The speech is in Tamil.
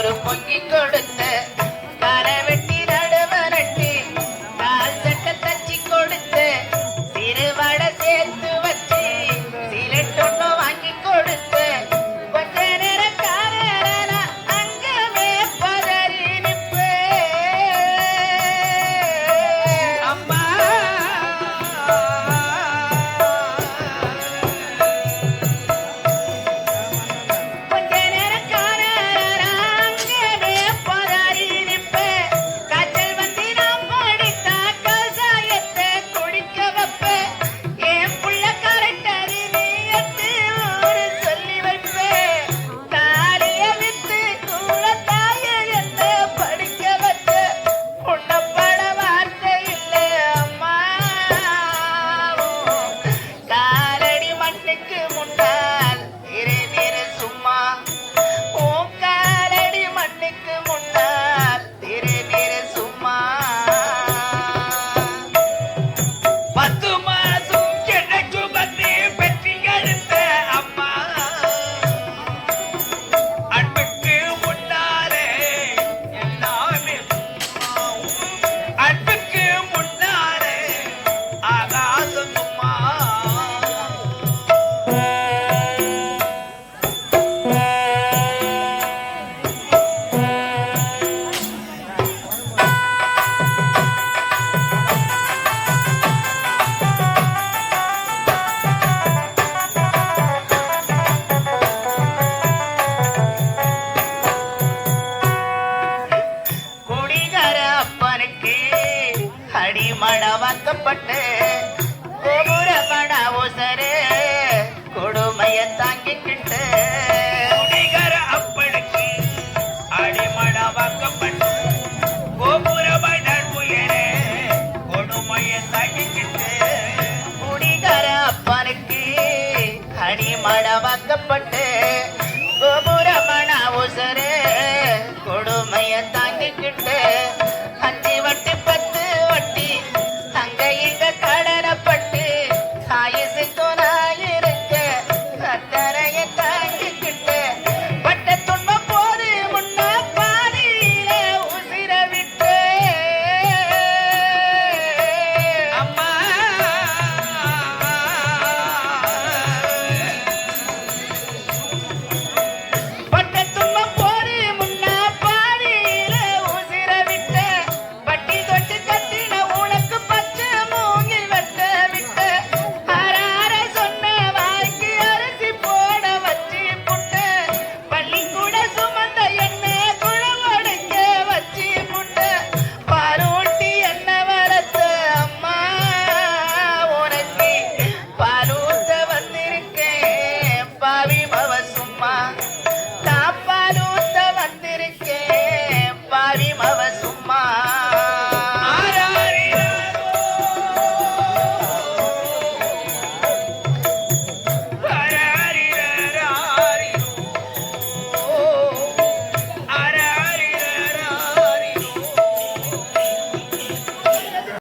ஒரு பொங்கி கொடுத்த மன்னனுக்கு அடிமணமாக்கப்பட்டு கோபுரமண ஓசரே கொடுமைய தாங்கிக்கிட்டு. குடிகர அப்பனுக்கு அடிமணமாக்கப்பட்டு கோபுரமண உயரே கொடுமைய தாங்கிக்கிட்டு. குடிகர அப்பனுக்கு அடிமணமாக்கப்பட்டு கோபுர